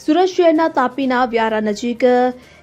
સુરત શહેરના તાપીના વ્યારા નજીક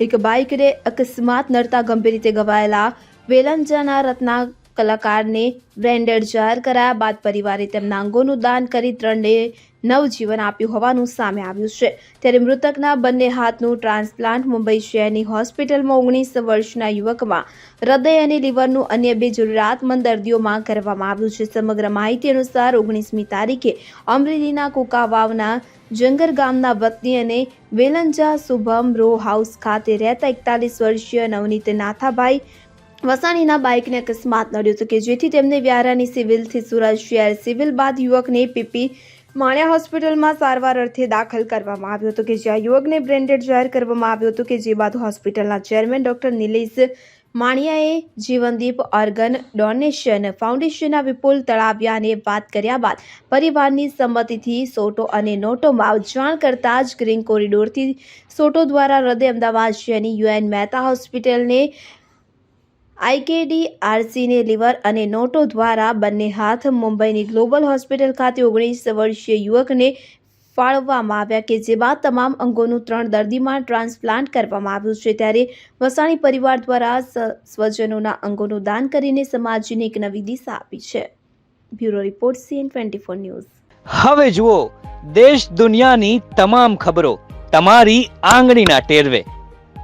એક બાઇકને અકસ્માત નડતા ગંભીર રીતે ઘવાયેલા વેલંજાના રત્ના કલાકારને બ્રેન્ડેડ જાહેર કરાયા બાદ પરિવારે તેમના અંગોનું દાન કરી ત્રણને નવજીવન આપ્યું હોવાનું સામે આવ્યું છે. ત્યારે મૃતકના બંને હાથનું ટ્રાન્સપ્લાન્ટ મુંબઈ શહેરની હોસ્પિટલમાં ઓગણીસ વર્ષના યુવકમાં હૃદય અને લીવરનું અન્ય બે જરૂરિયાતમંદ દર્દીઓમાં કરવામાં આવ્યું છે. સમગ્ર માહિતી અનુસાર ઓગણીસમી તારીખે અમરેલીના કુકાવાવના જંગર ગામના વતની અને વેલંજા શુભમ રો હાઉસ ખાતે રહેતા એકતાલીસ વર્ષીય નવનીત નાથાભાઈ વસાણીના બાઇકને અકસ્માત નડ્યો હતો કે જેથી તેમને વ્યારાની સિવિલથી સુરત શહેર સિવિલ બાદ યુવકને પીપી માણ્યા હોસ્પિટલમાં સારવાર અર્થે દાખલ કરવામાં આવ્યો હતો કે જ્યાં યુવકને બ્રેન્ડેડ જાહેર કરવામાં આવ્યો હતો કે જે બાદ હોસ્પિટલના ચેરમેન ડોક્ટર નિલેશ માણિયાએ જીવનદીપ ઓર્ગન ડોનેશન ફાઉન્ડેશનના વિપુલ તળાવિયાને વાત કર્યા બાદ પરિવારની સંમતિથી સોટો અને નોટોમાં જાણ કરતા જ ગ્રીન કોરિડોરથી સોટો દ્વારા હૃદય અમદાવાદ શહેરની યુએન મહેતા હોસ્પિટલને આઈકેડી આરસીને લીવર અને નોટો દ્વારા બંને હાથ મુંબઈની ગ્લોબલ હોસ્પિટલ ખાતે ઓગણીસ વર્ષીય યુવકને ફાળવવામાં આવ્યા કે જે બાદ તમામ અંગોનું ત્રણ દર્દીમાં ટ્રાન્સપ્લાન્ટ કરવામાં આવ્યું છે. ત્યારે વસાણી પરિવાર દ્વારા સ્વજનોના અંગોનું દાન કરીને સમાજને એક નવી દિશા આપી છે. Bureau report CN twenty four news. હવે જુઓ, દેશ દુનિયાની તમામ ખબરો તમારી આંગળીના ટેરવે.